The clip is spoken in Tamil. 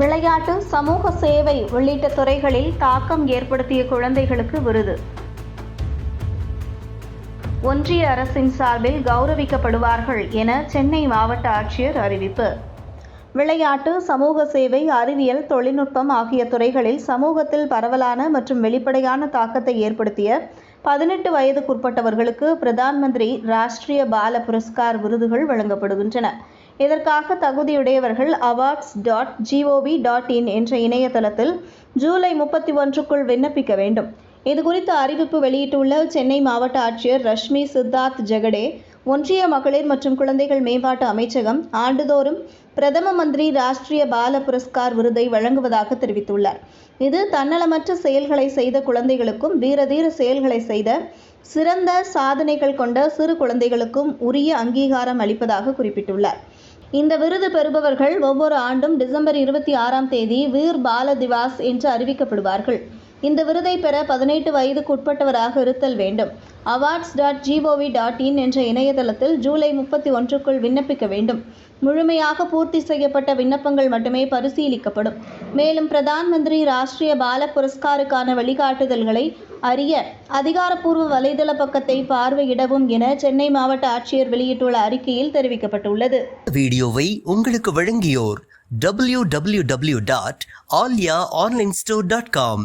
விளையாட்டு சமூக சேவை உள்ளிட்ட துறைகளில் தாக்கம் ஏற்படுத்திய குழந்தைகளுக்கு விருது. ஒன்றிய அரசின் சார்பில் கௌரவிக்கப்படுவார்கள் என சென்னை மாவட்ட ஆட்சியர் அறிவிப்பு. விளையாட்டு சமூக சேவை அறிவியல் தொழில்நுட்பம் ஆகிய துறைகளில் சமூகத்தில் பரவலான மற்றும் வெளிப்படையான தாக்கத்தை ஏற்படுத்திய பதினெட்டு வயதுக்குட்பட்டவர்களுக்கு பிரதான் மந்திரி ராஷ்டிரிய பால புரஸ்கார் விருதுகள் வழங்கப்படுகின்றன. இதற்காக தகுதியுடையவர்கள் awards dot G O V dot in என்ற இணையதளத்தில் ஜூலை முப்பத்தி ஒன்றுக்குள் விண்ணப்பிக்க வேண்டும். இதுகுறித்து அறிவிப்பு வெளியிட்டுள்ள சென்னை மாவட்ட ஆட்சியர் ரஷ்மி சித்தார்த் ஜெகடே ஒன்றிய மகளிர் மற்றும் குழந்தைகள் மேம்பாட்டு அமைச்சகம் ஆண்டுதோறும் பிரதம மந்திரி ராஷ்டிரிய பால புரஸ்கார் விருதை வழங்குவதாக தெரிவித்துள்ளார். இது தன்னலமற்ற செயல்களை செய்த குழந்தைகளுக்கும் வீரதீர செயல்களை செய்த சிறந்த சாதனைகள் கொண்ட சிறு குழந்தைகளுக்கும் உரிய அங்கீகாரம் அளிப்பதாக குறிப்பிட்டுள்ளார். இந்த விருது பெறுபவர்கள் ஒவ்வொரு ஆண்டும் டிசம்பர் இருபத்தி ஆறாம் தேதி வீர் பால திவாஸ் என்று அறிவிக்கப்படுவார்கள். இந்த விருதை பெற பதினெட்டு வயதுக்குட்பட்டவராக இருத்தல் வேண்டும். Awards dot G O V dot in என்ற இணையதளத்தில் ஜூலை முப்பத்தி ஒன்றுக்குள் விண்ணப்பிக்க வேண்டும். முழுமையாக பூர்த்தி செய்யப்பட்ட விண்ணப்பங்கள் மட்டுமே பரிசீலிக்கப்படும். மேலும் பிரதான் மந்திரி ராஷ்டிரிய பால புரஸ்காருக்கான வழிகாட்டுதல்களை அறிய அதிகாரப்பூர்வ வலைதள பக்கத்தை பார்வையிடவும் என சென்னை மாவட்ட ஆட்சியர் வெளியிட்டுள்ள அறிக்கையில் தெரிவிக்கப்பட்டுள்ளது. வீடியோவை உங்களுக்கு வழங்கியோர் W W W dot Aalya online store dot com